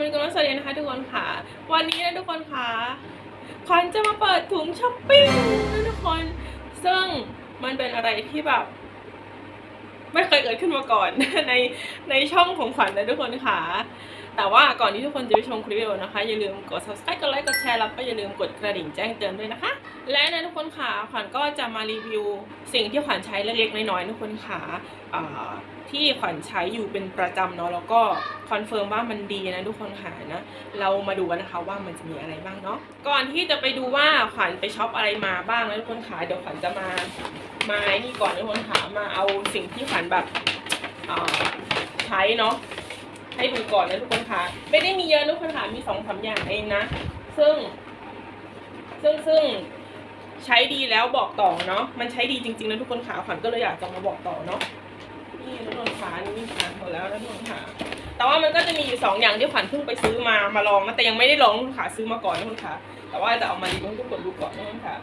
มันก็มาสวัสดีนะคะทุกคนค่ะ วันนี้นะทุกคนค่ะขวัญจะมาเปิดถุงช้อปปิ้งนะทุกคน ซึ่งมันเป็นอะไรที่แบบ ไม่เคยเกิดขึ้นมาก่อนในในช่องของขวัญนะทุกคนค่ะ แต่ว่าก่อนที่ทุกคนจะไปชมคลิปวิดีโอนะคะ อย่าลืมกด subscribe กดไลค์กดแชร์แล้วก็อย่าลืมกดกระดิ่งแจ้งเตือนด้วยนะคะ และนะทุกคนค่ะขวัญก็จะมารีวิวสิ่งที่ขวัญใช้เล็กๆน้อยๆทุกคนค่ะที่ขวัญใช้อยู่เป็นประจำเนาะแล้วก็คอนเฟิร์มว่ามันดีนะทุกคนค่ะนะเรามาดูกันนะคะว่ามันจะมีอะไรบ้างเนาะก่อนที่จะไปดูว่าขวัญไปช็อปอะไรมาบ้างนะทุกคนค่ะเดี๋ยวขวัญจะมามาไอ้นี่ก่อนนะทุกคนค่ะมาเอาสิ่งที่ขวัญแบบใช้เนาะ ให้ดูก่อนนะทุกคนค่ะ ไม่ได้มีเยอะนะทุกคนค่ะมีสองสาอย่างเองนะ ซึ่ง ซึ่งซึ่งใช้ดีแล้วบอกต่อเนาะ มันใช้ดีจริงๆนะทุกคนค่ะขวัญก็เลยอยากจะมาบอกต่อเนาะ นี่ทุกคนค่ะนี่มีผ่าหมดแล้วนะทุกคนค่ะ แต่ว่ามันก็จะมีอยู่สองอย่างที่ขวัญเพิ่งไปซื้อมา มาลองนะแต่ยังไม่ได้ลองทุกคนค่ะซื้อมาก่อนนะทุกคนค่ะ แต่ว่าจะเอามารีวิวให้ทุกคนดูก่อนนะทุกคนค่ะ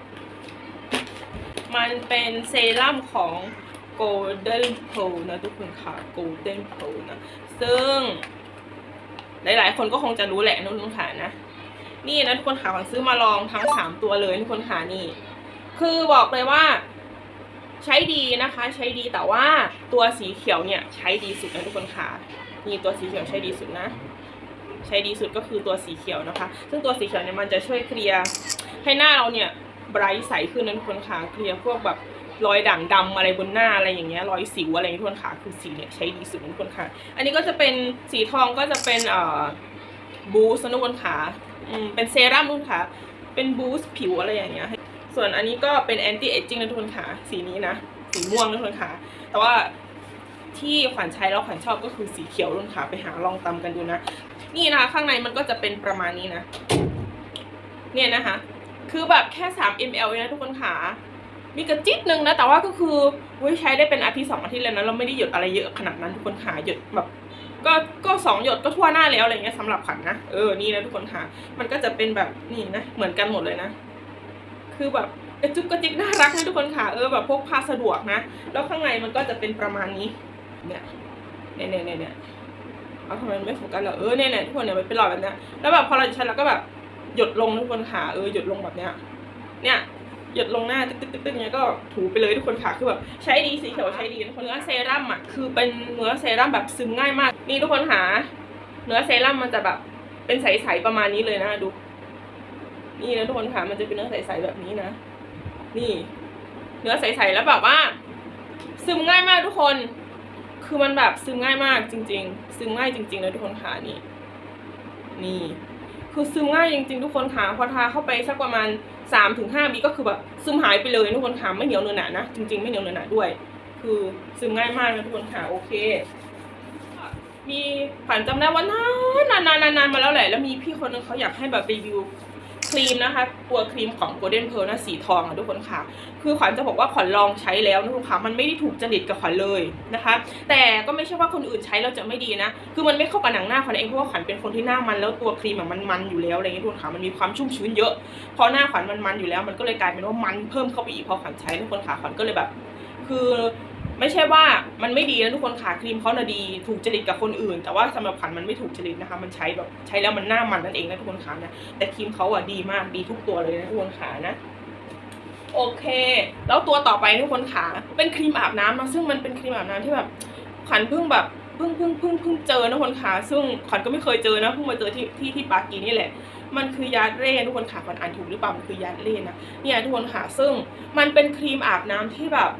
มันเป็นเซรั่มของ Golden Pearl นะทุกคนค่ะ Golden Pearl นะ ซึ่ง หลาย ๆ คนก็คงจะรู้แหละนะทุกคนค่ะนะ นี่นะทุกคนค่ะขวัญซื้อมาลองทั้งสามตัวเลยทุกคนค่ะนี่ คือบอกเลยว่า ใช้ดีนะคะ ใช้ดีแต่ว่าตัวสีเขียวเนี่ย ใช้ดีสุดนะทุกคนค่ะนี่ตัวสีเขียวใช้ดีสุดนะ ใช้ดีสุดก็คือตัวสีเขียวนะคะ ซึ่งตัวสีเขียวเนี่ยมันจะช่วยเคลียร์ให้หน้าเราเนี่ยไบรท์ใสขึ้นนะทุกคนค่ะเคลียร์พวกแบบ รอยด่างดำอะไรบนหน้าอะไรอย่างเงี้ยรอยสิวอะไรอย่ทุกคนค่ะคือสีเนี่ยใช้ดีสุดนะทุกคนค่ะ อันนี้ก็จะเป็นสีทองก็จะเป็นเอ่อบูสต์นะทุกคนค่ะอืมเป็นเซรั่มทุกคนค่ะ เป็นบูสต์ผิวอะไรอย่างเงี้ยส่วนอันนี้ก็เป็นแอนตี้เอจจิ้งนะทุกคนค่ะสีนี้นะสีม่วงนะทุกคนค่ะ แต่ว่าที่ขวัญใช้แล้วขวัญชอบก็คือสีเขียวทุกคนค่ะไปหาลองตำกันดูนะ นี่นะคะข้างในมันก็จะเป็นประมาณนี้นะ เนี่ยนะคะ คือแบบแค่ 3 ml เองนะทุกคนค่ะ มีกระจิตหนึ่งนะแต่ว่าก็คือเว้ยใช้ได้เป็นอาทิตย์สองอาทิตย์เลยนะเราไม่ได้หยดอะไรเยอะขนาดนั้นทุกคนค่ะหยดแบบ ก็ก็สองหยดก็ทั่วหน้าแล้วอะไรเงี้ยสำหรับขวัญนะเออนี่นะทุกคนค่ะมันก็จะเป็นแบบนี่นะเหมือนกันหมดเลยนะ คือแบบกระจุกกระจิกน่ารักนะทุกคนค่ะเออแบบพกพาสะดวกนะ แล้วข้างในมันก็จะเป็นประมาณนี้เนี่ยเนี่ยเนี่ยเนี่ยเอาทำไมมันไม่โฟกัสเหรอเออเนี่ยเนี่ยทุกคนเนี่ยมันเป็นหลอดแบบเนี้ยแล้วแบบพอเราใช้แล้วก็แบบหยดลงทุกคนค่ะเออหยดลงแบบเนี้ยเนี่ย หยดลงหน้าตึ๊กตึ๊กตึ๊กเนี้ยก็ถูไปเลยทุกคนค่ะคือแบบใช้ดีสีเขียวใช้ดีทุกคนเนื้อเซรั่มอะคือเป็นเนื้อเซรั่มแบบซึมง่ายมาก นี่ทุกคนหาเนื้อเซรั่มมันจะแบบเป็นใสๆประมาณนี้เลยนะดู นี่นะทุกคนค่ะมันจะเป็นเนื้อใสๆแบบนี้นะ นี่ เนื้อใสๆแล้วแบบว่า ซึมง่ายมากทุกคน คือมันแบบซึมง่ายมากจริง ๆ ซึมง่ายจริงๆนะทุกคนค่ะนี่ นี่ คือซึมง่ายจริงๆทุกคนค่ะพอทาเข้าไปสักประมาณ3าถึงห้าวิก็คือแบบซึมหายไปเลยทุกคนค่ะไม่เหนียวเนื้อหนานะจริง ๆไม่เหนียวเนื้อหนาด้วย คือซึมง่ายมากนะทุกคนค่ะโอเค มีฝันจำได้ว่านานนานนานนานมาแล้วแหละแล้วมีพี่คนนึงเขาอยากให้แบบรีวิว ครีมนะคะตัวครีมของ Golden Pearl นะสีทองอะทุกคนค่ะ คือขวัญจะบอกว่าขวัญลองใช้แล้วนะทุกคนค่ะมันไม่ได้ถูกจริตกับขวัญเลยนะคะ แต่ก็ไม่ใช่ว่าคนอื่นใช้แล้วจะไม่ดีนะ คือมันไม่เข้ากับหนังหน้าขวัญเองเพราะว่าขวัญเป็นคนที่หน้ามันแล้วตัวครีมอะมันมันอยู่แล้วอะไรเงี้ยทุกคนค่ะมันมีความชุ่มชื้นเยอะพอหน้าขวัญมันมันอยู่แล้ว มันก็เลยกลายเป็นว่ามันเพิ่มเข้าไปอีกพอขวัญใช้ทุกคนค่ะขวัญก็เลยแบบ คือ ไม่ใช่ว่ามันไม่ดีนะทุกคนค่ะครีมเขาน่ะดีถูกจริตกับคนอื่น แต่ว่าสำหรับขวัญมันไม่ถูกจริตนะคะ มันใช้แบบใช้แล้วมันหน้ามันนั่นเองนะทุกคนค่ะนะแต่ครีมเขาอะดีมากดีทุกตัวเลยนะทุกคนค่ะนะโอเค แล้วตัวต่อไปทุกคนค่ะเป็นครีมอาบน้ำนะซึ่งมันเป็นครีมอาบน้ำที่แบบขวัญเพิ่งแบบเพิ่งเพิ่งเพิ่งเพิ่งเจอนะทุกคนค่ะซึ่งขวัญก็ไม่เคยเจอนะเพิ่งมาเจอที่ที่ที่ปากีนี่แหละ มันคือยาเร่ทุกคนค่ะขวัญอ่านถูกหรือเปล่ามันคือยาเร่นะเนี่ยทุกคนค่ะซึ่งมันเป็นครีมอาบน้ำที่แบบ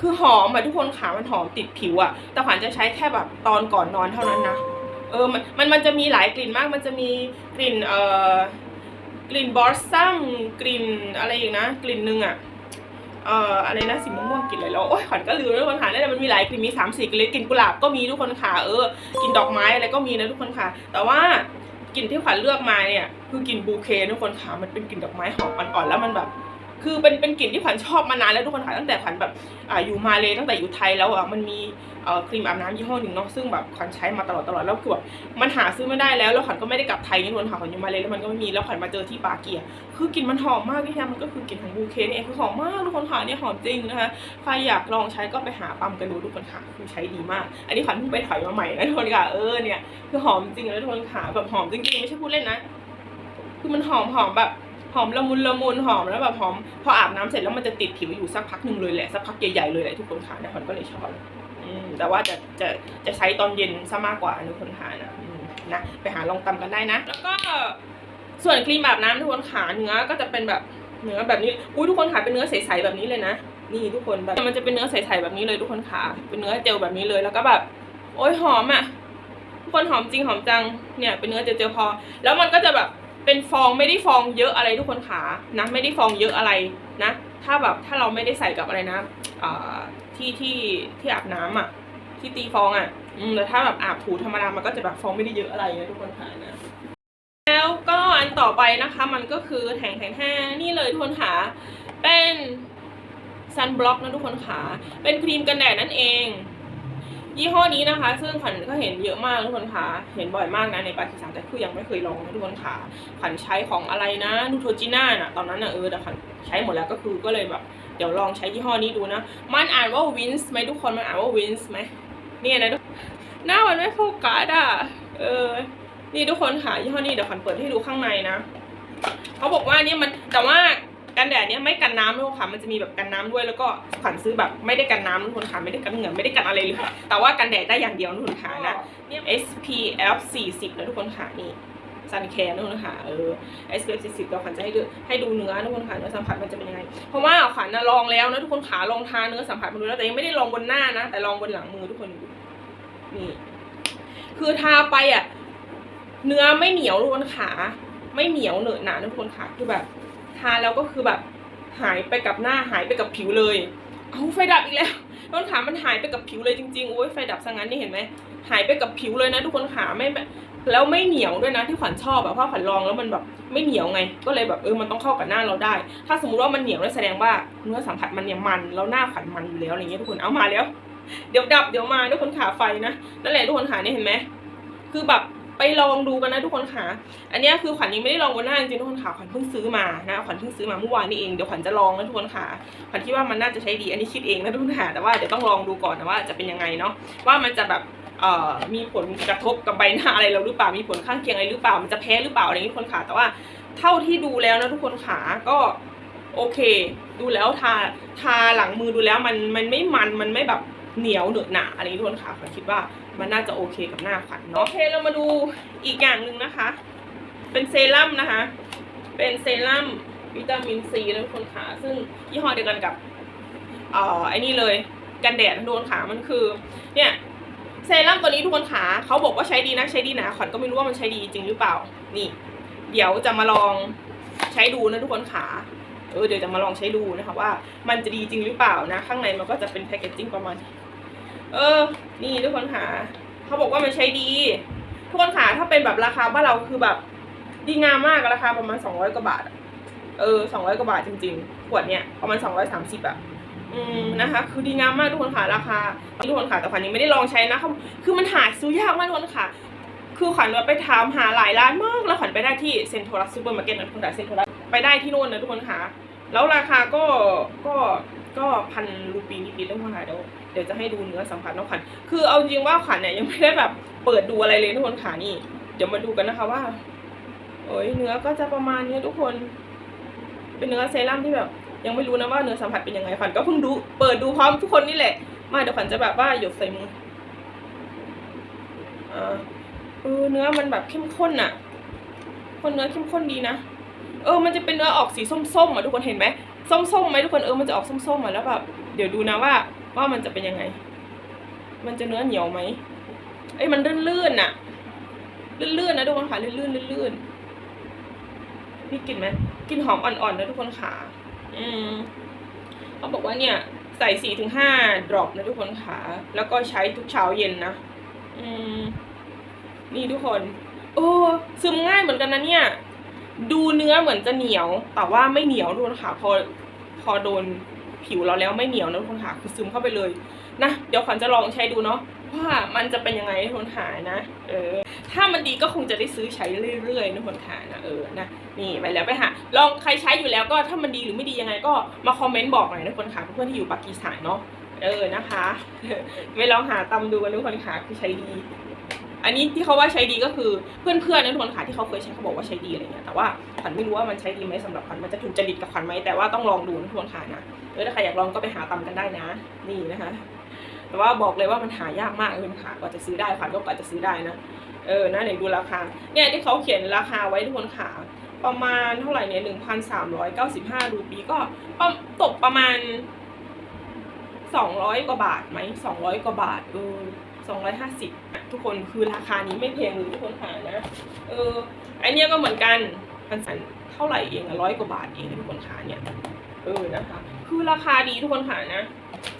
คือหอมอะทุกคนค่ะมันหอมติดผิวอะแต่ขวัญจะใช้แค่แบบตอนก่อนนอนเท่านั้นนะเออมันมันมันจะมีหลายกลิ่นมาก มันจะมีกลิ่นเอ่อกลิ่นบอสซัมกลิ่นอะไรอีกนะ กลิ่นหนึ่งอะเอ่ออะไรนะสีม่วงๆกลิ่นอะไรแล้วโอ้ยขวัญก็ลืมแล้วทุกคนค่ะนั่นแหละมันมีหลายกลิ่นมีสามสี่กลิ่นกลิ่นกุหลาบก็มีทุกคนค่ะเออกลิ่นดอกไม้อะไรก็มีนะทุกคนค่ะ แต่ว่ากลิ่นที่ขวัญเลือกมาเนี่ยคือกลิ่นบูเคทุกคนค่ะมันเป็นกลิ่นดอกไม้หอมอ่อนๆแล้วมันแบบ คือเป็นเป็นกลิ่นที่ขวัญชอบมานานแล้วทุกคนค่ะตั้งแต่ขวัญแบบอ่าอยู่มาเลยตั้งแต่อยู่ไทยแล้วอะมันมีเอ่อครีมอาบน้ำยี่ห้อหนึ่งเนาะซึ่งแบบขวัญใช้มาตลอดตลอดแล้วคือแบบมันหาซื้อไม่ได้แล้วแล้วขวัญก็ไม่ได้กลับไทยนี่ทุกคนค่ะขวัญอยู่มาเลยแล้วมันก็ไม่มีแล้วขวัญมาเจอที่ปาเกียคือกลิ่นมันหอมมากพี่แฮมมันก็คือกลิ่นของบูเคนเองคือหอมมากทุกคนค่ะเนี่ยหอมจริงนะคะใครอยากลองใช้ก็ไปหาปั๊มกันดูทุกคนค่ะคือใช้ดีมาก อันนี้ขวัญเพิ่งไปถอยมาใหม่นะทุกคนค่ะเออเนี่ยคือหอมจริงเลยทุกคนค่ะแบบหอมจริงๆไม่ใช่พูดเล่นนะ คือมันหอมหอมแบบ หอมละมุนละมุนหอมแล้วแบบหอมพออาบน้ำเสร็จแล้วมันจะติดผิวอยู่สักพักหนึ่งเลยแหละสักพักใหญ่ๆเลยแหละทุกคนค่ะเนี่ยขวัญก็เลยชอบแต่ว่าจะจะจะใช้ตอนเย็นซะมากกว่าทุกคนค่ะนะนะไปหาลองตำกันได้นะ แล้วก็ส่วนครีมอาบน้ำทุกคนขาเนื้อก็จะเป็นแบบเนื้อแบบนี้อุ้ยทุกคนขาเป็นเนื้อใสๆแบบนี้เลยนะนี่ทุกคนแบบมันจะเป็นเนื้อใสๆแบบนี้เลยทุกคนขาเป็นเนื้อเจลแบบนี้เลยแล้วก็แบบ โอ้ยหอมอะทุกคนหอมจริงหอมจังเนี่ยเป็นเนื้อเจลๆพอ แล้วมันก็จะแบบ เป็นฟองไม่ได้ฟองเยอะอะไรทุกคนขานะไม่ได้ฟองเยอะอะไรนะ ถ้าแบบถ้าเราไม่ได้ใส่กับอะไรนะอ่าที่ที่ที่อาบน้ำอะที่ตีฟองอะอืมแต่ถ้าแบบอาบถูธรรมดามันก็จะแบบฟองไม่ได้เยอะอะไรนะทุกคนขานะแล้วก็อันต่อไปนะคะมันก็คือแถงแถงแห้งนี่เลยทุกคนขาเป็นซันบล็อกนะทุกคนขาเป็นครีมกันแดดนั่นเอง ยี่ห้อนี้นะคะ ซึ่งขวัญก็เห็นเยอะมากทุกคนค่ะเห็นบ่อยมากนะในปากีสถานแต่คือยังไม่เคยลองนะทุกคนค่ะขวัญใช้ของอะไรนะนูโทจิน่าน่ะตอนนั้นน่ะเออแต่ขวัญใช้หมดแล้วก็คือก็เลยแบบเดี๋ยวลองใช้ยี่ห้อนี้ดูนะ มันอ่านว่าวินส์ไหมทุกคนมันอ่านว่าวินส์ไหมเนี่ยนะทุกหน้ามันไม่โฟกัสอะเออนี่ทุกคนค่ะยี่ห้อนี้เดี๋ยวขวัญเปิดให้ดูข้างในนะเขาบอกว่านี่มันแต่ว่า กันแดดเนี่ยไม่กันน้ำทุกคนค่ะ มันจะมีแบบกันน้ำด้วยแล้วก็ขวัญซื้อแบบไม่ได้กันน้ำทุกคนค่ะไม่ได้กันเหงื่อไม่ได้กันอะไรเลยค่ะแต่ว่ากันแดดได้อย่างเดียวทุกคนค่ะนะเนี่ย SPF 40นะทุกคนค่ะนี่ซันแคร์ทุกคนค่ะเออ SPF 40เราขวัญจะให้ดูให้ดูเนื้อทุกคนค่ะเนื้อสัมผัสมันจะเป็นยังไง เพราะว่าขวัญนะลองแล้วนะทุกคนขาลองทาเนื้อสัมผัสมาดูแล้วแต่ยังไม่ได้ลองบนหน้านะ แต่ลองบนหลังมือทุกคนดูนี่คือทาไปอะ เนื้อไม่เหนียวทุกคนขาไม่เหนียวเหนอะหนาทุกคนขาคือแบบ ทาแล้วก็คือแบบหายไปกับหน้าหายไปกับผิวเลยเอาไฟดับอีกแล้วต้นขามันหายไปกับผิวเลยจริงๆโอ้ยไฟดับซะงั้นนี่เห็นไหมหายไปกับผิวเลยนะทุกคนขาไม่แล้วไม่เหนียวด้วยนะที่ขวัญชอบแบบเพราะขวัญลองแล้วมันแบบไม่เหนียวไง ก็เลยแบบเออมันต้องเข้ากับหน้าเราได้ ถ้าสมมติว่ามันเหนียวนั่นแสดงว่าเนื้อสัมผัสมันเนี่ยมันแล้วหน้าขวัญมันอยู่แล้วอะไรเงี้ยทุกคนเอามาแล้ว เดี๋ยวดับเดี๋ยวมาทุกคนขาไฟนะนั่นแหละทุกคนขาเนี่ยเห็นไหมคือแบบ ไปลองดูกันนะทุกคนขาอันนี้คือขวัญยังไม่ได้ลองบนหน้าจริงๆทุกคนค่ะ ขวัญเพิ่งซื้อมานะ ขวัญเพิ่งซื้อมาเมื่อวานนี้เอง เดี๋ยวขวัญจะลองนะทุกคนค่ะ ขวัญคิดว่ามันน่าจะใช้ดี อันนี้คิดเองนะทุกคนค่ะ แต่ว่าเดี๋ยวต้องลองดูก่อนนะว่าจะเป็นยังไงเนาะ ว่ามันจะแบบเอ่อมีผลกระทบกับใบหน้าอะไรเราหรือเปล่า มีผลข้างเคียงอะไรหรือเปล่า มันจะแพ้หรือเปล่าอะไรนี้ทุกคนค่ะ แต่ว่าเท่าที่ดูแล้วนะทุกคนขาก็โอเค ดูแล้วทา ทาหลังมือดูแล้วมัน มันไม่มัน มันไม่แบบ เหนียวเหนอหนาอะไรนี้ทุกคนค่ะขวัญคิดว่ามันน่าจะโอเคกับหน้าขวัญเนาะโอเคเรามาดูอีกอย่างหนึ่งนะคะ เป็นเซรั่มนะคะ เป็นเซรั่มวิตามินซีนะทุกคนขาซึ่งยี่ห้อเดียวกันกับเอ่อไอ้นี่เลยกันแดดนะทุกคนขามันคือ เนี่ยเซรั่มตัวนี้ทุกคนขาเขาบอกว่าใช้ดีนะใช้ดีนะขวัญก็ไม่รู้ว่ามันใช้ดีจริงหรือเปล่านี่ เดี๋ยวจะมาลองใช้ดูนะทุกคนขาเออเดี๋ยวจะมาลองใช้ดูนะคะว่ามันจะดีจริงหรือเปล่านะ ข้างในมันก็จะเป็นแพคเกจจิ้งประมาณ เออ นี่ทุกคนขาเขาบอกว่ามันใช้ดี ทุกคนขาถ้าเป็นแบบราคาบ้านเราคือแบบ ดีงามมากราคาประมาณสองร้อยกว่าบาทเออสองร้อยกว่าบาทจริงๆขวดเนี้ยประมาณสองร้อยสามสิบอะอืมนะคะ คือดีงามมากทุกคนค่ะราคาทุกคนค่ะแต่ขวัญยังไม่ได้ลองใช้นะเขาคือมันหาซื้อยากมากทุกคนค่ะ คือขวัญไปถามหาหลายร้านมากแล้วขวัญไปได้ที่เซ็นทรัลซูเปอร์มาร์เก็ตนะทุกคนค่ะเซ็นทรัลไปได้ที่โน่นนะทุกคนค่ะ แล้วราคาก็ก็ก็พันรูปีนิดๆทุกคนค่ะเดี๋ยว เดี๋ยวจะให้ดูเนื้อสัมผัสน้องขวัญคือเอาจริงว่าขวัญเนี่ยยังไม่ได้แบบเปิดดูอะไรเลยทุกคนค่ะนี่ เดี๋ยวมาดูกันนะคะว่าโอ้ยเนื้อก็จะประมาณนี้ทุกคน เป็นเนื้อเซรั่มที่แบบ ยังไม่รู้นะว่าเนื้อสัมผัสเป็นยังไงขวัญก็เพิ่งดูเปิดดูพร้อมทุกคนนี่แหละ มาเดี๋ยวขวัญจะแบบว่าหยดใส่มืออ่าเออเนื้อมันแบบเข้มข้นอะคนเนื้อเข้มข้นดีนะ เออ มันจะเป็นเนื้อออกสีส้มๆอะทุกคนเห็นไหมส้มๆไหมทุกคนเออ มันจะออกส้มๆอะแล้วแบบเดี๋ยวดูนะว่า ว่ามันจะเป็นยังไง มันจะเนื้อเหนียวไหมเอ้ยมันลื่นๆน่ะ ลื่นๆนะทุกคนค่ะลื่นๆลื่นๆนี่กลิ่นไหมกลิ่นหอมอ่อนๆนะทุกคนค่ะ อืมเขาบอกว่าเนี่ย ใส่สี่ถึงห้าดรอปนะทุกคนค่ะ แล้วก็ใช้ทุกเช้าเย็นนะ อืม นี่ทุกคน โอ้ซึมง่ายเหมือนกันนะเนี่ย ดูเนื้อเหมือนจะเหนียว แต่ว่าไม่เหนียวทุกคนค่ะ พอพอโดน ผิวเราแล้วไม่เหนียวนะทุกคนค่ะคือซึมเข้าไปเลยนะเดี๋ยวขวัญจะลองใช้ดูเนาะว่ามันจะเป็นยังไงทุกคนหานะ เออ ถ้ามันดีก็คงจะได้ซื้อใช้เรื่อยๆนะทุกคนค่ะนะเออนะนี่ไปแล้วไปหาลองใครใช้อยู่แล้วก็ถ้ามันดีหรือไม่ดียังไงก็มาคอมเมนต์บอกหน่อยนะทุกคนค่ะเพื่อนๆที่อยู่ปากีสถานเนาะเออนะคะไปลองหาตำดูกันทุกคนค่ะคือใช้ดี อันนี้ที่เขาว่าใช้ดีก็คือเพื่อนๆนะทุกคนค่ะที่เขาเคยใช้เขาบอกว่าใช้ดีอะไรเงี้ยแต่ว่าขวัญไม่รู้ว่ามันใช้ดีไหมสำหรับขวัญมันจะถูกจริตกับขวัญไหมแต่ว่าต้องลองดูนะทุกคนค่ะนะเออถ้าใครอยากลองก็ไปหาตำกันได้นะ นี่นะคะ แต่ว่าบอกเลยว่ามันหายากมากเลยค่ะกว่าจะซื้อได้ขวัญก็กว่าจะซื้อได้นะเออนะเดี๋ยวดูราคาเนี่ยที่เขาเขียนราคาไว้ทุกคนค่ะประมาณเท่าไหร่เนี่ยหนึ่งพันสามร้อยเก้าสิบห้ารูปีก็ตกประมาณสองร้อยกว่าบาทไหมสองร้อยกว่าบาทเออ สองร้อยห้าสิบทุกคนคือราคานี้ไม่แพงเลยทุกคนหานะ เออไอเนี้ยก็เหมือนกันพันสันเท่าไหร่เองอะร้อยกว่าบาทเองทุกคนหาเนี่ยเออนะคะ คือราคาดีทุกคนหานะ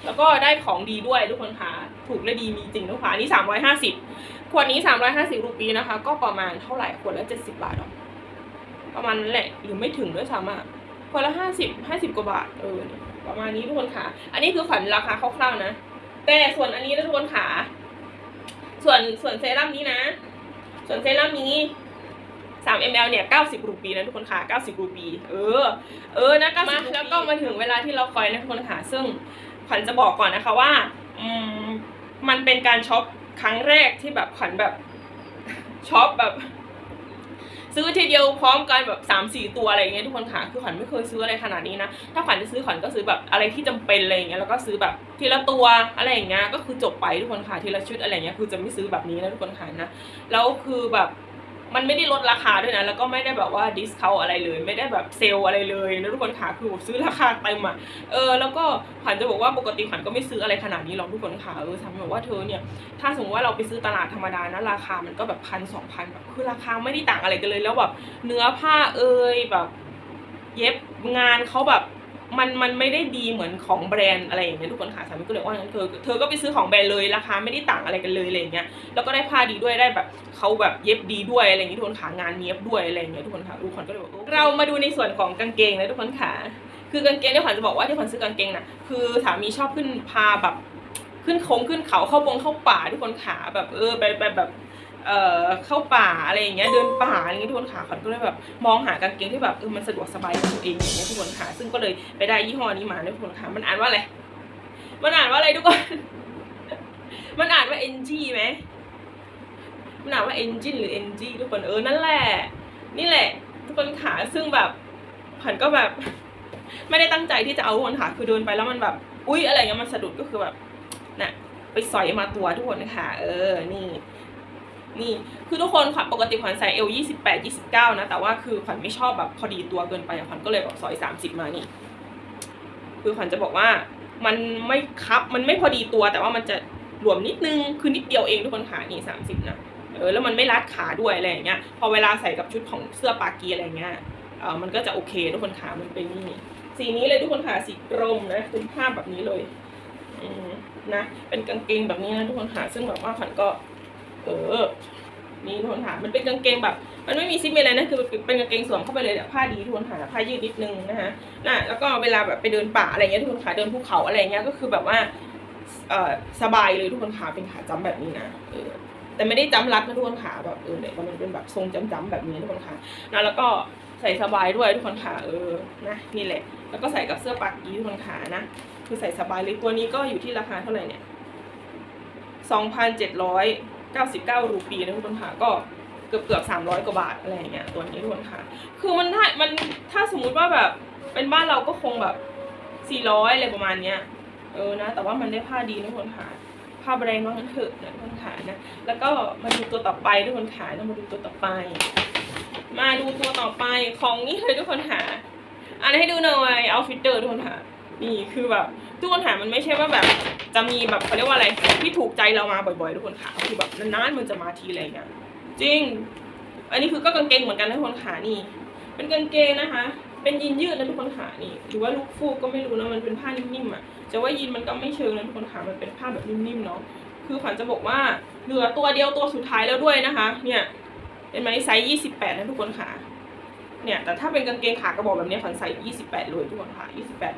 แล้วก็ได้ของดีด้วยทุกคนหาถูกและดีมีจริงทุกคนอันนี้สามร้อยห้าสิบขวดนี้สามร้อยห้าสิบรูปีนะคะ ก็ประมาณเท่าไหร่ขวดละเจ็ดสิบบาทหรอประมาณนั้นแหละหรือไม่ถึงด้วยซ้ำอะขวดละห้าสิบห้าสิบกว่าบาทเออประมาณนี้ทุกคนค่ะ อันนี้คือขวัญราคาคร่าวๆนะ แต่ส่วนอันนี้นะทุกคนขา ส่วนส่วนเซรั่มนี้นะ ส่วนเซรั่มนี้3 ml เนี่ย 90 รูปีนะทุกคนค่ะ 90 รูปี เออ เออ นะ90รูปีแล้วก็มาถึงเวลาที่เราคอยนะทุกคนค่ะ ซึ่งขวัญจะบอกก่อนนะคะว่า อืม มันเป็นการช็อปครั้งแรกที่แบบขวัญแบบช็อปแบบ ซื้อทีเดียวพร้อมกันแบบสามสี่ตัวอะไรอย่างเงี้ยทุกคนค่ะคือขวัญไม่เคยซื้ออะไรขนาดนี้นะถ้าขวัญจะซื้อขวัญก็ซื้อแบบอะไรที่จำเป็นอะไรอย่างเงี้ยแล้วก็ซื้อแบบทีละตัวอะไรอย่างเงี้ยก็คือจบไปทุกคนค่ะทีละชุดอะไรเงี้ยคือจะไม่ซื้อแบบนี้นะทุกคนค่ะนะแล้วคือแบบ มันไม่ได้ลดราคาด้วยนะ แล้วก็ไม่ได้แบบว่าดิสคาอะไรเลย ไม่ได้แบบเซลอะไรเลยนะทุกคนค่ะคือซื้อราคาเต็มอะเออแล้วก็ขวัญจะบอกว่าปกติขวัญก็ไม่ซื้ออะไรขนาดนี้หรอกทุกคนค่ะเออทำแบบว่าเธอเนี่ยถ้าสมมติว่าเราไปซื้อตลาดธรรมดานะราคามันก็แบบพันสองพันแบบคือราคาไม่ได้ต่างอะไรกันเลย แล้วแบบเนื้อผ้าเอยแบบเย็บงานเขาแบบ มันมันไม่ได้ดีเหมือนของแบรนด์อะไรอย่างเงี้ยทุกคนค่ะสามีก็เลยว่างั้นเธอเธอก็ไปซื้อของแบรนด์เลยราคาไม่ได้ต่างอะไรกันเลยอะไรอย่างเงี้ยแล้วก็ได้ผ้าดีด้วยได้แบบเขาแบบเย็บดีด้วยอะไรอย่างเงี้ยทุกคนค่ะงานเนี้ยบด้วยอะไรอย่างเงี้ยทุกคนค่ะทุกคนก็เลยบอกเรามาดูในส่วนของกางเกงนะทุกคนค่ะ คือกางเกงที่ขวัญจะบอกว่าที่ขวัญซื้อกางเกงน่ะคือสามีชอบขึ้นพาแบบขึ้นโค้งขึ้นเขาเข้าปงเข้าป่าทุกคนขาแบบเออไปแบบแบบ เอ่อเข้าป่าอะไรอย่างเงี้ยเดินป่าอะไรเงี้ยทุกคนขาขวัญก็เลยแบบมองหากางเกงที่แบบเออมันสะดวกสบายกับตัวเองอย่างเงี้ยทุกคนขาซึ่งก็เลยไปได้ยี่ห้อนี้มาทุกคนขามันอ่านว่าอะไรมันอ่านว่าอะไรทุกคน มันอ่านว่า NG ไหมมันอ่านว่า engine หรือ NG ทุกคนเออนั่นแหละ นี่แหละ ทุกคนขาซึ่งแบบขวัญก็แบบ ไม่ได้ตั้งใจที่จะเอาทุกคนค่ะคือเดินไปแล้วมันแบบ อุ้ยอะไรเงี้ยมันสะดุดก็คือแบบน่ะไปสอยมาตัวทุกคนค่ะ เออนี่ นี่ คือทุกคนค่ะปกติขวัญใส่เอลยี่สิบแปดยี่สิบเก้านะ แต่ว่าคือขวัญไม่ชอบแบบพอดีตัวเกินไปขวัญก็เลยแบบสอยสามสิบมานี่ คือขวัญจะบอกว่ามันไม่คับมันไม่พอดีตัว แต่ว่ามันจะหลวมนิดนึงคือนิดเดียวเองทุกคนขานี่สามสิบนะเออแล้วมันไม่รัดขาด้วยอะไรอย่างเงี้ยพอเวลาใส่กับชุดของเสื้อปากีอะไรเงี้ยเออมันก็จะโอเคทุกคนขามันเป็นนี่สีนี้เลยทุกคนค่ะสีกรมนะเป็นภาพแบบนี้เลยนะเป็นกางเกงแบบนี้นะทุกคนค่ะซึ่งแบบว่าขวัญก็ เออ นี่ทุกคนค่ะ มันเป็นกางเกงแบบ มันไม่มีซิปมีอะไรนะ คือเป็นกางเกงสวมเข้าไปเลยเนี่ยผ้าดีทุกคนค่ะ ผ้ายืดนิดนึงนะคะน่ะแล้วก็เวลาแบบไปเดินป่าอะไรเงี้ยทุกคนค่ะ เดินภูเขาอะไรเงี้ย ก็คือแบบว่าเออสบายเลยทุกคนค่ะ เป็นขาจำแบบนี้นะ เออ แต่ไม่ได้จำรัดนะทุกคนค่ะ แบบเออเนี่ยมันเป็นแบบทรงจำๆแบบนี้ทุกคนค่ะนะแล้วก็ใส่สบายด้วยทุกคนค่ะ เออ นะ นี่แหละ แล้วก็ใส่กับเสื้อปากกีทุกคนค่ะนะ คือใส่สบายเลย ตัวนี้ก็อยู่ที่ราคาเท่าไหร่เนี่ยสองพันเจ็ดร้อย เก้าสิบเก้ารูปีนะทุกคนค่ะก็เกือบเกือบสามร้อยกว่าบาทอะไรอย่างเงี้ยตัวนี้ทุกคนค่ะ คือมันถ้ามันถ้าสมมุติว่าแบบเป็นบ้านเราก็คงแบบสี่ร้อยอะไรประมาณเนี้ยเออนะ แต่ว่ามันได้ผ้าดีนะทุกคนค่ะผ้าแบรนด์ว่างั้นเถอะนะทุกคนค่ะนะแล้วก็มาดูตัวต่อไปทุกคนค่ะนะมาดูตัวต่อไป มาดูตัวต่อไปของนี่เลยทุกคนหาอ่านให้ดูหน่อยเอาฟิตเตอร์ทุกคนหานี่คือแบบ ทุกคนหามันไม่ใช่ว่าแบบจะมีแบบเขาเรียกว่าอะไรที่ถูกใจเรามาบ่อยๆทุกคนค่ะคือแบบนานๆมันจะมาทีอะไรอย่างเงี้ยจริง อันนี้คือก็กางเกงเหมือนกันนะทุกคนขานี่ เป็นกางเกงนะคะ เป็นยีนยืดนะทุกคนขานี่หรือว่าลูกฟูกก็ไม่รู้นะมันเป็นผ้านิ่มๆอะจะว่ายีนมันก็ไม่เชิงนะทุกคนขามันเป็นผ้าแบบนิ่มๆเนาะคือขวัญจะบอกว่าเหลือตัวเดียวตัวสุดท้ายแล้วด้วยนะคะ เนี่ยเป็นไหมไซส์ยี่สิบแปดนะทุกคนค่ะเนี่ยแต่ถ้าเป็นกางเกงขากระบอกแบบเนี้ยขวัญใส่ยี่สิบแปดเลยทุกคนค่ะยี่สิบแปด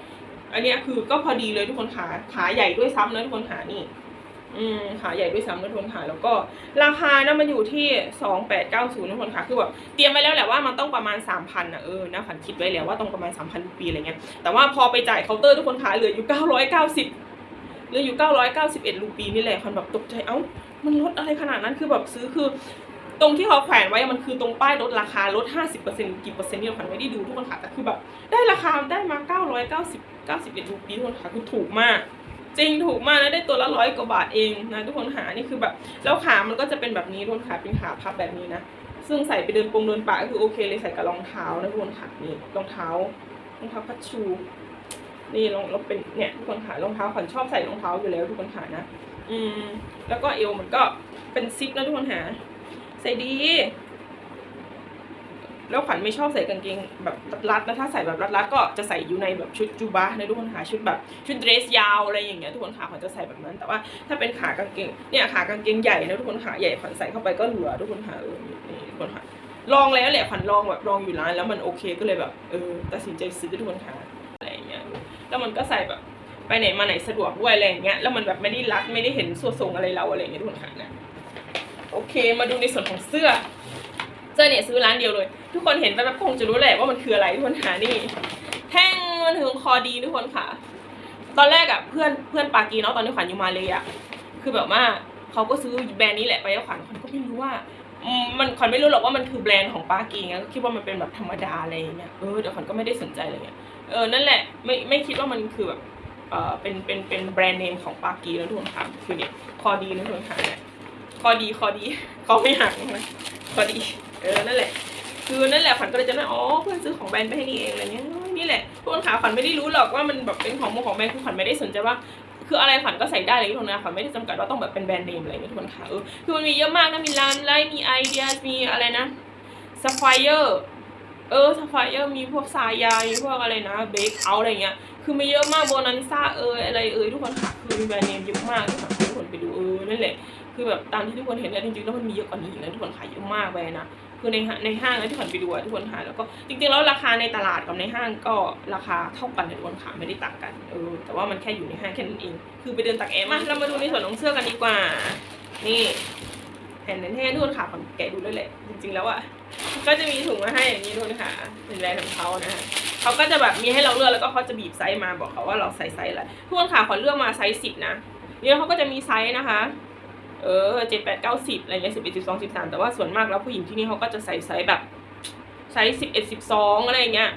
อันนี้คือก็พอดีเลยทุกคนขาขาใหญ่ด้วยซ้ำนะทุกคนขานี่อืมขาใหญ่ด้วยซ้ำนะทุกคนขาแล้วก็ราคานะมันอยู่ที่สองแปดเก้าศูนย์ทุกคนค่ะคือแบบเตรียมไว้แล้วแหละว่ามันต้องประมาณสามพันอะเออนะขันคิดไว้แล้วว่าต้องประมาณสามพันปีอะไรเงี้ยแต่ว่าพอไปจ่ายเคาน์เตอร์ทุกคนขาเหลืออยู่เก้าร้อยเก้าสิบเหลืออยู่เก้าร้อยเก้าสิบเอ็ดรูปีนี่แหละคันแบบตกใจ เอ้า มันลดอะไรขนาดนั้น คือแบบซื้อคือ ตรงที่เขาแขวนไว้มันคือตรงป้ายลดราคาลด 50%กี่เปอร์เซ็นต์ที่เราแขวัญไม่ได้ดูทุกคนค่ะแต่คือแบบได้ราคาได้มา 990 91รูปีทุกคนค่ะคือถูกมาก จริงถูกมากแล้วได้ตัวละร้อยกว่าบาทเองนะทุกคนหานี่คือแบบแล้วขามันก็จะเป็นแบบนี้ทุกคนค่ะเป็นขาพับแบบนี้นะซึ่งใส่ไปเดินปงเดินป่าก็คือโอเคเลยใส่กับรองเท้านะทุกคนค่ะนี่รองเท้ารองเท้าพัชชู นี่รองเราเป็นเนี่ยทุกคนค่ะรองเท้าขวัญชอบใส่รองเท้าอยู่แล้วทุกคนค่ะนะอืมแล้วก็เอวมันก็เป็นซิปนะทุกคนหา ใส่ดี แล้วขวัญไม่ชอบใส่กางเกงแบบรัดนะถ้าใส่แบบรัดๆก็จะใส่อยู่ในแบบชุดจูบะนะทุกคนหาชุดแบบชุดเดรสยาวอะไรอย่างเงี้ยทุกคนขาขวัญจะใส่แบบนั้น แต่ว่าถ้าเป็นขากางเกงเนี่ยขากางเกงใหญ่นะทุกคนขาใหญ่ขวัญใส่เข้าไปก็เหลือทุกคนหาเออนี่ทุกคนหาลองแล้วแหละขวัญลองแบบลองอยู่ร้านแล้วมันโอเคก็เลยแบบเออตัดสินใจซื้อทุกคนหาอะไรอย่างเงี้ยแล้วมันก็ใส่แบบไปไหนมาไหนสะดวกด้วยอะไรอย่างเงี้ยแล้วมันแบบไม่ได้รัดไม่ได้เห็นส่วนทรงอะไรเราอะไรอย่างเงี้ยทุกคนค่ะนะ โอเค มาดูในส่วนของเสื้อ เสื้อเนี่ยซื้อร้านเดียวเลย ทุกคนเห็นไปแบบคงจะรู้แหละว่ามันคืออะไรทุกคนหานี่ แท่งมันถึงคอดีทุกคนค่ะ ตอนแรกอะเพื่อนเพื่อนปากีเนาะตอนที่ขวัญอยู่มาเลยอะคือแบบว่าเขาก็ซื้อแบรนด์นี้แหละไปแล้วขวัญขวัญก็ไม่รู้ว่ามันขวัญไม่รู้หรอกว่ามันคือแบรนด์ของปากีไงก็คิดว่ามันเป็นแบบธรรมดาอะไรอย่างเงี้ยเออเดี๋ยวขวัญก็ไม่ได้สนใจอะไรเงี้ยเออนั่นแหละไม่ไม่คิดว่ามันคือแบบเอ่อเป็นเป็นเป็นแบรนด์เนมของปากีแล้วทุกคนค่ะคือเนี่ยคอดีนะทุกคนค่ะเนี่ย คอดีคอดีคอไม่หักนะคอดี เออ นั่นแหละ คือนั่นแหละขวัญก็เลยจะได้อ๋อ เพื่อนซื้อของแบรนด์ไปให้นี่เองอะไรเงี้ย นี่แหละทุกคนค่ะขวัญไม่ได้รู้หรอกว่ามันแบบเป็นของมของแบรนด์คือขวัญไม่ได้สนใจว่า คืออะไรขวัญก็ใส่ได้เลยทุกคนนะขวัญไม่ได้จำกัดว่าต้องแบบเป็นแบรนด์เนมอะไรเงี้ยทุกคนค่ะเออ คือมันมีเยอะมากนะ มีลามไลท์มีไอเดียมีอะไรนะสไฟเออร์เออสไฟเออร์มีพวกสายามีพวกอะไรนะเบคเอาอะไรเงี้ย คือมีเยอะมากโบนันซ่าเอยอะไรเอยทุกคนค่ะ คือมีแบรนด์เนมเยอะมากทุกคนทุกคนไปดูเออนั่นแหละ คือแบบตามที่ทุกคนเห็นเนี่ยจริงๆแล้วมันมีเยอะกว่านี้อีกนะทุกคนขายเยอะมากแบรนะคือในในห้างนะที่คนไปดูอะทุกคนหาแล้วก็จริงๆแล้วราคาในตลาดกับในห้างก็ราคาเท่ากันในทุกคนค่ะไม่ได้ต่างกันเออแต่ว่ามันแค่อยู่ในห้างแค่นั้นเองคือไปเดินตักแอร์มาเรามาดูในส่วนของเสื้อกันดีกว่า นี่แผ่นนั้นแห้ทุกคนค่ะผมแกะดูได้เลยจริง ๆ แล้วอะก็จะมีถุงมาให้อย่างนี้ทุกคนค่ะเป็นแบรนด์ของเขานะเขาก็จะแบบมีให้เราเลือกแล้วก็เขาจะบีบไซส์มาบอกเขาว่าเราใส่ไซส์อะไรทุกคนค่ะขอเลือกมาไซส์สิบนะเนี่ยเขาก็จะมีไซส์นะคะ เออเจ็ดแปดเก้าสิบอะไรเงี้ยสิบเอ็ดสิบสองสิบสามแต่ว่าส่วนมากแล้วผู้หญิงที่นี่เขาก็จะใส่ไซส์แบบไซส์สิบเอ็ดสิบสองอะไรเงี้ย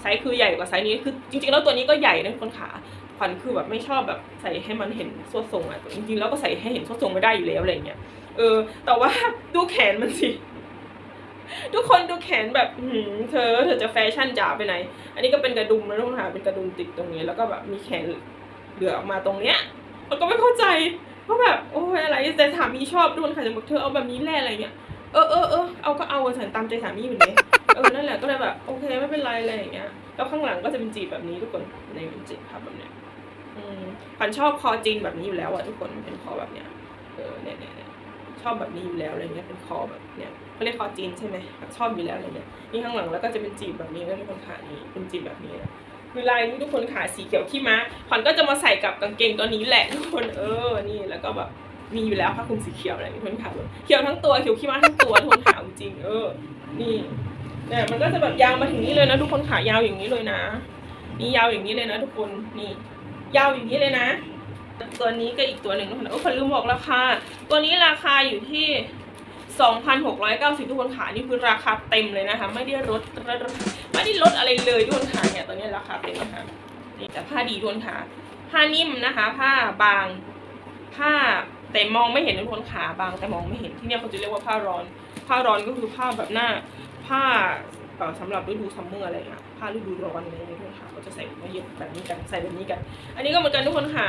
ไซส์คือใหญ่กว่าไซส์นี้คือจริงๆแล้วตัวนี้ก็ใหญ่นะคนขาขวัญคือแบบไม่ชอบแบบใส่ให้มันเห็นส่วนทรงอะจริงๆแล้วก็ใส่ให้เห็นส่วนทรงไม่ได้อยู่แล้วอะไรเงี้ยเออ แต่ว่าดูแขนมันสิทุกคนดูแขนแบบหือเธอเธอจะแฟชั่นจ๋าไปไหน อันนี้ก็เป็นกระดุมนะทุกคนค่ะเป็นกระดุมติดตรงนี้ แล้วก็แบบมีแขนเหลือออกมาตรงเนี้ยมันก็ไม่เข้าใจ ว่าแบบโอ้ยอะไรแต่สามีชอบทุกคนค่ะจะบอกเธอเอาแบบนี้แหละอะไรเงี้ยเออเออเออเอาก็เอาฉันตามใจสามีเหมือนกันเออนั่นแหละก็เลยแบบโอเคไม่เป็นไรอะไรอย่างเงี้ยแล้วข้างหลังก็จะเป็นจีบแบบนี้ทุกคนในเป็นจีบครับแบบเนี้ยอืมพันชอบคอจีนแบบนี้อยู่แล้วอะทุกคนเป็นคอแบบเนี้ยเออเนี่ยเนี่ยชอบแบบนี้อยู่แล้วอะไรเงี้ยเป็นคอแบบเนี้ยเขาเรียกคอจีนใช่ไหมชอบอยู่แล้วอะไรเงี้ยนี่ข้างหลังแล้วก็จะเป็นจีบแบบนี้นะทุกคนขานี่เป็นจีบแบบนี้ คือลายนี้ทุกคนขาสีเขียวขี้ม้าขวัญก็จะมาใส่กับกางเกงตัวนี้แหละทุกคนเออนี่แล้วก็แบบมีอยู่แล้วผ้าคลุมสีเขียวอะไรทุกคนขาเขียวทั้งตัวเขียวขี้ม้าทั้งตัวทุกคนขาจริงเออ นี่เนี่ยมันก็จะแบบยาวมาถึงนี่เลยนะทุกคนขายาวอย่างนี้เลยนะ นี่ยาวอย่างนี้เลยนะ ทุกคนนี่ยาวอย่างนี้เลยนะ ตัวนี้ก็อีกตัวหนึ่งทุกคนโอ้ขวัญลืมบอกราคาตัวนี้ราคาอยู่ที่2,690 ทุกคนขานี่คือราคาเต็มเลยนะคะ ไม่ได้ลด ไม่ได้ลดอะไรเลยทุกคนขาเนี่ยตัวนี้ราคาเต็มนะคะนี่แต่ผ้าดีทุกคนขาผ้านิ่มนะคะ ผ้าบาง ผ้าแต่มองไม่เห็นทุกคนขาบางแต่มองไม่เห็นที่เนี่ยเขาจะเรียกว่าผ้าร้อน ผ้าร้อนก็คือผ้าแบบหน้า ผ้าเอ่อสำหรับฤดูซัมเมอร์อะไรอะผ้าฤดูร้อนอะไรอย่างเงี้ยทุกคนขาก็จะใส่มาเย็บแบบนี้กันใส่แบบนี้กัน อันนี้ก็เหมือนกันทุกคนขา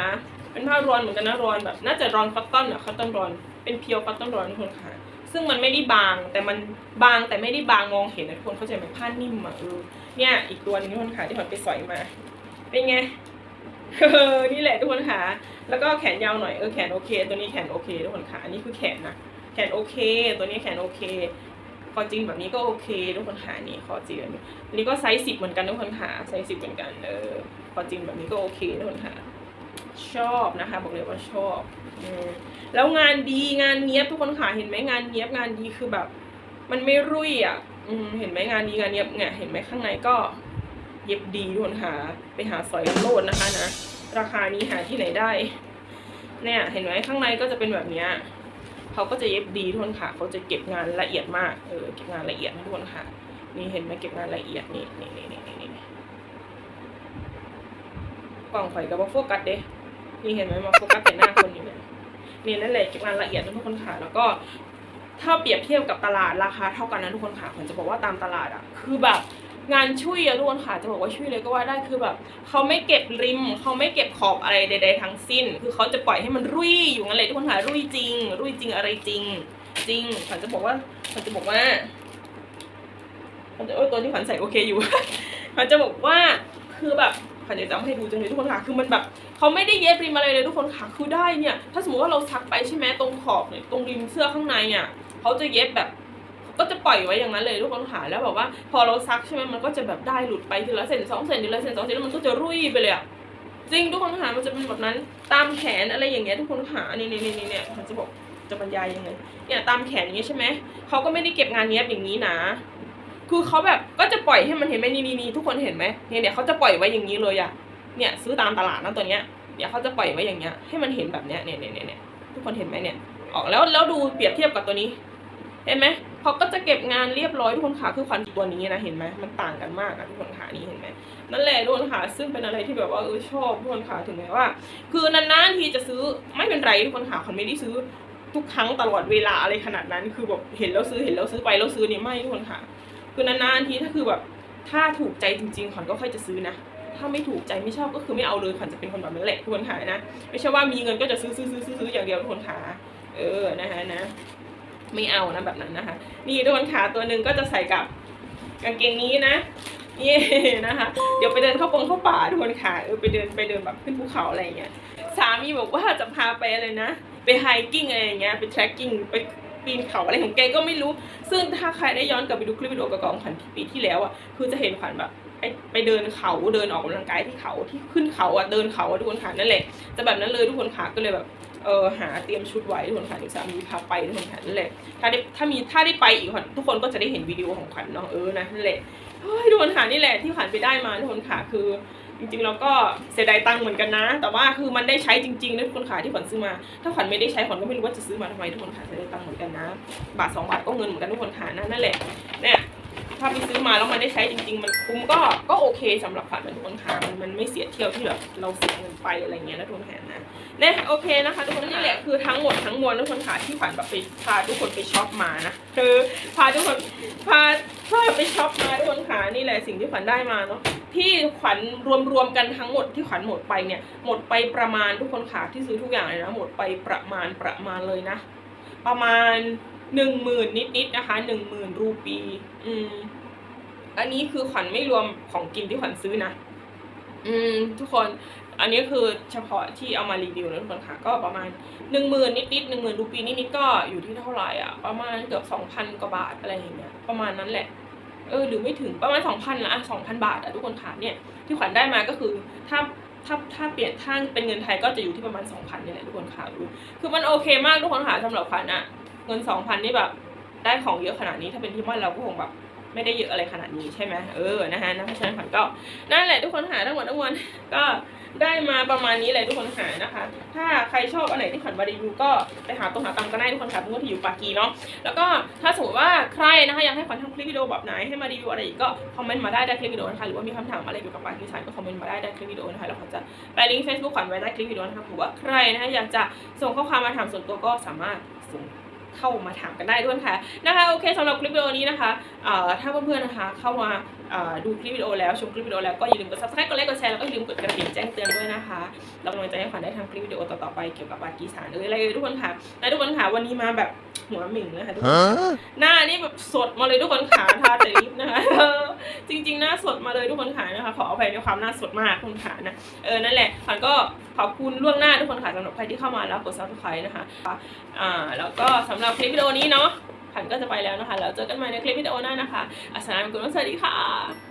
เป็นผ้าร้อนเหมือนกันนะร้อนแบบ น่าจะร้อนคอตตอนอะคอตตอนร้อนเป็นเพียวคอตตอนร้อนทุกคนขา ซึ่งมันไม่ได้บางแต่มันบางแต่ไม่ได้บางมองเห็นนะทุกคนเข้าใจไหมผ้านิ่มอะเออเนี่ยอีกตัวนึงทุกคนขาที่ผมไปสอยมา เป็นไงเออนี่แหละทุกคนขาแล้วก็แขนยาวหน่อยเออแขนโอเค ตัวนี้แขนโอเคทุกคนขาอันนี้คือแขนนะแขนโอเค ตัวนี้แขนโอเคคอจีนแบบนี้ก็โอเคทุกคนหานี่คอจีนแบบนี้อันนี้ก็ไซส์สิบเหมือนกันทุกคนหาไซส์สิบเหมือนกันเออคอจีนแบบนี้ก็โอเคทุกคนหาชอบนะคะบอกเลยว่าชอบ แล้วงานดีงานเนี้ยบทุกคนหาเห็นไหมงานเนี้ยบงานดีคือแบบ มันไม่รุ่ยอะอืมเห็นไหมงานดีงานเนี้ยบเนี่ยเห็นไหมข้างในก็ เย็บดีทุกคนหาไปหาสอยโลดนะคะนะราคานี้หาที่ไหนได้ เนี่ย เห็นไหมข้างในก็จะเป็นแบบเนี้ยเขาก็จะเย็บดีทุกคนค่ะเขาจะเก็บงานละเอียดมากเออเก็บงานละเอียดทุกคนค่ะ นี่เห็นไหมเก็บงานละเอียดนี่นี่นี่นี่นี่นี่กล่องไฟกับว่าโฟกัสเด้นี่เห็นไหมมาโฟกัสแต่หน้าคนอยู่เนี่ย เนี่นั่นแหละเก็บงานละเอียดนะทุกคนค่ะ แล้วก็ถ้าเปรียบเทียบกับตลาดราคาเท่ากันนะทุกคนค่ะผมจะบอกว่าตามตลาดอะคือแบบงานช่วยอะทุกคนค่ะจะบอกว่าช่วยเลยก็ว่าได้คือแบบเขาไม่เก็บริมเขาไม่เก็บขอบอะไรใด ๆ ทั้งสิ้น คือเขาจะปล่อยให้มันรุ่ยอยู่งั้นเลยทุกคนค่ะรุ่ยจริง รุ่ยจริงอะไรจริง จริงขวัญจะบอกว่าขวัญจะบอกว่าขวัญจะโอ้ยตัวที่ขวัญใส่โอเคอยู่ขวัญจะบอกว่าคือแบบ ขวัญจะจำให้ดูจังเลยทุกคนค่ะ คือมันแบบเขาไม่ได้เย็บริมอะไรเลยทุกคนค่ะ คือได้เนี่ย ถ้าสมมติว่าเราซักไปใช่ไหมตรงขอบเนี่ยตรงริมเสื้อข้างในอะเขาจะเย็บแบบก็จะปล่อยไว้อย่างนั้นเลยทุกคนค่ะแล้วแบบว่า พอเราซักใช่ไหมมันก็จะแบบได้หลุดไปทีละเซนสองเซนทีละเซนสองเซนแล้วมันก็จะรุ่ยไปเลยอะจริงทุกคนค่ะมันจะเป็นแบบนั้นตามแขนอะไรอย่างเงี้ยทุกคนค่ะนี่นี่นี่นี่เนี่ยผมจะบอกจะบรรยายยังไงเนี่ยตามแขนอย่างเงี้ยใช่ไหมเขาก็ไม่ได้เก็บงานเนี้ยบอย่างนี้นะ คือเขาแบบก็จะปล่อยให้มันเห็นไหมนี่นี่ทุกคนเห็นไหมเนี่ยเนี่ยเขาจะปล่อยไว้อย่างนี้เลยอะเนี่ยซื้อตามตลาดนะตัวเนี้ยเนี่ยเขาจะปล่อยไว้อย่างเงี้ยให้มันเห็นแบบเนี้ยเนี่ยเนี่ยเนี่ยทุกคนเห็นไหมเนี่ยออกแล้วแล้วดูเปรียบเทียบกับตัวนี้ เห็นไหมเขาก็จะเก็บงานเรียบร้อยทุกคนขาคือควันตัวนี้นะเห็นไหมมันต่างกันมากอะทุกคนขานี้เห็นไหมนั่นแหละทุกคนขาซึ่งเป็นอะไรที่แบบว่าเออชอบทุกคนขาถึงแม้ว่า คือนานๆทีจะซื้อไม่เป็นไรทุกคนขาคนไม่ได้ซื้อทุกครั้งตลอดเวลาอะไรขนาดนั้น คือแบบเห็นแล้วซื้อเห็นแล้วซื้อไปแล้วซื้อนี่ไม่ทุกคนค่ะ คือนานๆทีถ้าคือแบบถ้าถูกใจจริงๆขวัญก็ค่อยจะซื้อนะ ถ้าไม่ถูกใจไม่ชอบก็คือไม่เอาเลยขวัญจะเป็นคนแบบนั้นแหละทุกคนขานะ ไม่ใช่ว่ามีเงินก็จะซื้อซื้อซื้อซื้ออย่างเดียวทุกคนขาเออนะคะนะไม่เอานะแบบนั้นนะคะ นี่ทุกคนขาตัวหนึ่งก็จะใส่กับกางเกงนี้นะนี่นะคะเดี๋ยวไปเดินเข้าปงเข้าป่าทุกคนขาเออไปเดินไปเดินแบบขึ้นภูเขาอะไรอย่างเงี้ยสามีบอกว่าจะพาไปอะไรนะ ไปไฮกิ้งอะไรอย่างเงี้ยไปแทร็กกิ้งไป ปีนเขาอะไรของแกก็ไม่รู้ ซึ่งถ้าใครได้ย้อนกลับไปดูคลิปวิดีโอเก่าๆของขวัญปีที่แล้วอะคือจะเห็นขวัญแบบไปเดินเขาเดินออกกำลังกายที่เขาที่ขึ้นเขาอะเดินเขาอะทุกคนขานั่นแหละจะแบบนั้นเลยทุกคนขาก็เลยแบบเออหาเตรียมชุดไว้ทุกคนค่ะเดี๋ยวสามีพาไปทุกคนค่ะนั่นแหละถ้าได้ถ้ามีถ้าได้ไปอีกทุกคนก็จะได้เห็นวิดีโอของขวัญเนาะเออนะนั่นแหละเฮ้ยทุกคนค่ะนี่แหละที่ขวัญไปได้มาทุกคนค่ะคือ จริงๆเราก็เสียดายตังค์เหมือนกันนะ แต่ว่าคือมันได้ใช้จริงๆนะทุกคนค่ะที่ขวัญซื้อมา ถ้าขวัญไม่ได้ใช้ขวัญก็ไม่รู้ว่าจะซื้อมาทำไมทุกคนค่ะเสียดายตังค์เหมือนกันนะ บาทสองบาทก็เงินเหมือนกันทุกคนค่ะนั่นนั่นแหละเนี่ยถ้าไปซื้อมาแล้วมันได้ใช้จริง ๆ มันคุ้มก็ก็โอเคสำหรับขวัญนทุกคนค่ะมันมันไม่เสียเที่ยวที่แบบเราเสียเงินไปอะไรเงี้ยนะทุกคนค่ะนะ เนี่ยโอเคนะคะทุกคนนี่แหละคือทั้งหมดทั้งมวลทุกคนค่ะที่ขวัญแบบไปพาทุกคนไปช็อปมานะคือพาทุกคนพาพาไปช็อปมาทุกคนค่ะนี่แหละสิ่งที่ขวัญได้มาเนาะที่ขวัญรวมรวมๆกันทั้งหมดที่ขวัญหมดไปเนี่ยหมดไปประมาณทุกคนค่ะที่ซื้อทุกอย่างเลยนะหมดไปประมาณประมาณเลยนะ ประมาณหนึ่งหมื่นนิดๆนะคะหนึ่งหมื่นรูปี อืมอันนี้คือขวัญไม่รวมของกินที่ขวัญซื้อนะ อืม ทุกคน อันนี้คือเฉพาะที่เอามารีวิวนะทุกคนค่ะ ก็ประมาณหนึ่งหมื่นนิดๆหนึ่งหมื่นรูปีนิดๆก็อยู่ที่เท่าไหร่อะ ประมาณเกือบสองพันกว่าบาทอะไรอย่างเงี้ย ประมาณนั้นแหละ เออ หรือไม่ถึงประมาณสองพันละสองพันบาทอะทุกคนค่ะเนี่ย ที่ขวัญได้มาก็คือถ้าถ้าถ้าเปลี่ยนถ้าเป็นเงินไทยก็จะอยู่ที่ประมาณสองพันนี่แหละทุกคนค่ะดูคือมันโอเคมากทุกคนค่ะสำหรับขวัญอะ เงินสองพันนี่แบบได้ของเยอะขนาดนี้ถ้าเป็นที่บ้านเราก็คงแบบ ไม่ได้เยอะอะไรขนาดนี้ใช่ไหมเออนะฮะนะเพราะฉะนั้นขวัญก็นั่นแหละทุกคนหาทั้งหมดทั้งมวลก็ได้มาประมาณนี้เลยทุกคนหานะคะ ถ้าใครชอบอันไหนที่ขวัญมารีวิวก็ไปหาตรงหาตามก็ได้ทุกคนค่ะทุกคนที่อยู่ปากีเนาะแล้วก็ถ้าสมมติว่าใครนะคะอยากให้ขวัญทำคลิปวิดีโอแบบไหนให้มารีวิวอะไรอีกก็คอมเมนต์มาได้ใต้คลิปวิดีโอนะคะหรือว่ามีคำถามอะไรเกี่ยวกับปากีสถานก็คอมเมนต์มาได้ใต้คลิปวิดีโอนะคะแล้วขวัญจะแปลิงก์เฟซบุ๊กขวัญไว้ใต้คลิปวิดีโอนะคะหรือว่าใครนะคะอยากจะส่งข้อความมาถามส่วนตัวก็สามารถส่ง เข้ามาถามกันได้ด้วยค่ะนะคะโอเคสำหรับคลิปวิดีโอนี้นะคะเอ่อถ้าเพื่อนๆนะคะเข้ามา ดูคลิปวิดีโอแล้วชมคลิปวิดีโอแล้วก็อย่าลืมกด subscribe กดไลค์กดแชร์แล้วก็อย่าลืมกดกระดิ่งแจ้งเตือนด้วยนะคะเรากำลังจะให้ขวัญได้ทำคลิปวิดีโอต่อๆไปเกี่ยวกับปากีสถานเอยอะไรเลยทุกคนค่ะและทุกคนค่ะวันนี้มาแบบหัวหมิ่งนะคะทุกคน Huh? หน้านี่แบบสดมาเลยทุกคนขาทาแต่ลิปนะคะเออจริง ๆ หน้าสดมาเลยทุกคนขานะคะขออภัยในความหน้าสดมากทุกคนขานะเออนั่นแหละขวัญก็ขอบคุณล่วงหน้าทุกคนค่ะสำหรับใครที่เข้ามาแล้วกด subscribe นะคะอ่าแล้วก็สำหรับคลิปวิดีโอนี้เนาะ ขันก็จะไปแล้วนะคะแล้วเจอกันใหม่ในคลิปวิดีโอหน้านะคะอัสสลามุอะลัยกุมสวัสดีค่ะ